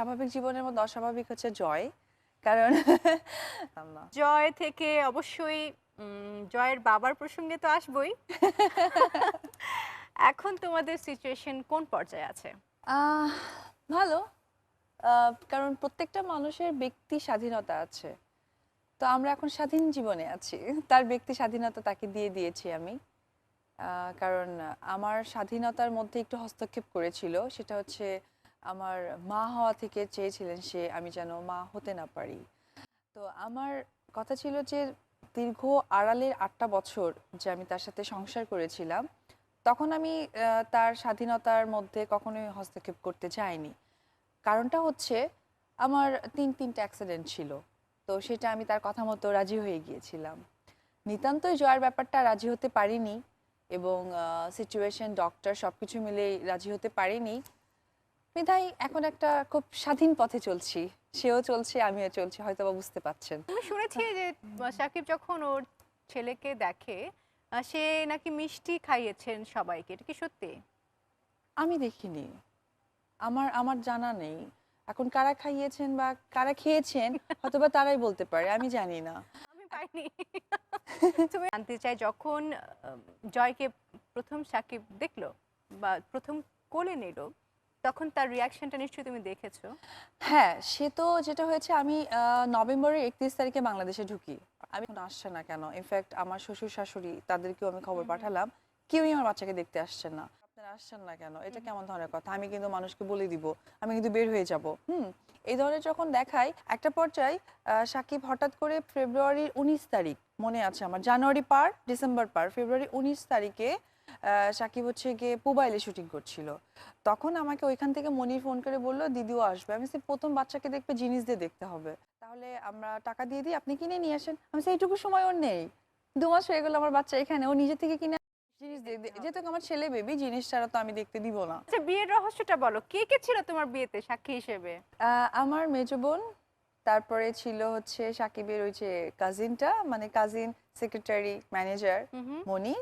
স্বাভাবিক জীবনের মধ্যে অস্বাভাবিক হচ্ছে জয়। কারণ জয় থেকে অবশ্যই জয়ের বাবার প্রসঙ্গে তো আসবই। এখন তোমাদের সিচুয়েশন কোন পর্যায়ে আছে? ভালো। কারণ প্রত্যেকটা মানুষের ব্যক্তি স্বাধীনতা আছে। তো আমরা এখন স্বাধীন জীবনে আছি। তার ব্যক্তি স্বাধীনতা তাকে দিয়ে দিয়েছি আমি। কারণ আমার স্বাধীনতার মধ্যে একটু হস্তক্ষেপ করেছিল। সেটা হচ্ছে আমার মা হওয়া থেকে চেয়েছিলেন সে আমি যেন মা হতে না পারি। তো আমার কথা ছিল যে দীর্ঘ আড়ালের আটটা বছর যে আমি তার সাথে সংসার করেছিলাম, তখন আমি তার স্বাধীনতার মধ্যে কখনোই হস্তক্ষেপ করতে চাইনি কারণটা হচ্ছে আমার তিন, তিনটা অ্যাক্সিডেন্ট ছিল, তো সেটা আমি তার কথা মতো রাজি হয়ে গিয়েছিলাম। নিতান্তই জয়ার ব্যাপারটা রাজি হতে পারিনি এবং সিচুয়েশন ডক্টর সব কিছু মিলেই রাজি হতে পারিনি। বিধায় এখন একটা খুব স্বাধীন পথে চলছি। সেও চলছে আমিও চলছি হয়তো বা বুঝতে পারছেন। আমি শুনেছি যে সাকিব যখন ওর ছেলেকে দেখে সে নাকি মিষ্টি খাইয়েছেন সবাইকে এটা কি সত্যি? আমি দেখিনি। আমার আমার জানা নেই। এখন কারা খাইয়েছেন বা কারা খেয়েছেন হয়তো বা তারাই বলতে পারে আমি জানি না। আমি পাইনি। তুমি জানতে চাই যখন জয়কে প্রথম সাকিব দেখল বা প্রথম কোলে নিল তখন তার রিয়াকশনটা নিশ্চয়ই তুমি দেখেছ? হ্যাঁ সে তো যেটা হয়েছে আমি নভেম্বরের একত্রিশ তারিখে বাংলাদেশে ঢুকি। আমি আসছে না কেন? ইনফ্যাক্ট আমার শ্বশুর শাশুড়ি তাদেরকেও আমি খবর পাঠালাম কেউই আমার বাচ্চাকে দেখতে আসছেন না। আপনারা আসছেন না কেন? এটা কেমন ধরনের কথা? আমি কিন্তু মানুষকে বলে দিব আমি কিন্তু বের হয়ে যাব। হুম এই ধরনের যখন দেখাই একটা পর্যায়ে সাকিব হঠাৎ করে ফেব্রুয়ারির উনিশ তারিখ মনে আছে আমার জানুয়ারি পার ডিসেম্বর পার ফেব্রুয়ারি উনিশ তারিখে সাকিব হচ্ছে গিয়ে মোবাইলে শুটিং করছিল। তখন আমাকে ওইখান থেকে মনির ফোন করে বলল দিদিও আসবে। আমি বলছি, প্রথম বাচ্চাকে দেখবে জিনিস দিয়ে দেখতে হবে। তাহলে আমরা টাকা দিয়ে দিই আপনি কিনে নিয়ে আসেন। আমি এইটুকু সময় ওর নেই। দু মাস হয়ে গেল আমার বাচ্চা এখানে ও নিজে থেকে কিনে জিনিস দিয়ে যেহেতু আমার ছেলে বেবি জিনিস ছাড়া তো আমি দেখতে দিব না। আচ্ছা বিয়ের রহস্যটা বলো কে কে ছিল তোমার বিয়েতে সাক্ষী হিসেবে? আহ, আমার মেজো বোন তারপরে ছিল হচ্ছে সাকিবের ওই যে কাজিনটা মানে কাজিন সেক্রেটারি ম্যানেজার মনি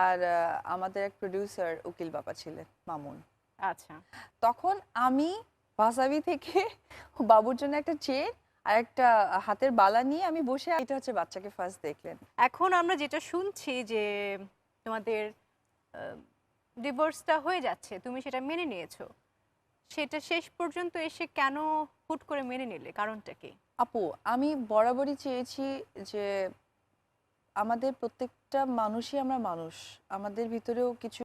আর আমাদের এক প্রডিউসার উকিল বাবা ছিলেন মামুন। আচ্ছা। তখন আমি বাসাবি থেকে বাবুর জন্য একটা চেন আর একটা হাতের বালা নিয়ে আমি বসে এটা হচ্ছে বাচ্চাকে ফার্স্ট দেখলেন। এখন আমরা যেটা শুনছি যে তোমাদের ডিভোর্সটা হয়ে যাচ্ছে তুমি সেটা মেনে নিয়েছো। সেটা শেষ পর্যন্ত এসে কেন হুট করে মেনে নিলে? কারণটা কি? আপু আমি বরাবরই চেয়েছি যে আমাদের প্রত্যেকটা মানুষই আমরা মানুষ। আমাদের ভিতরেও কিছু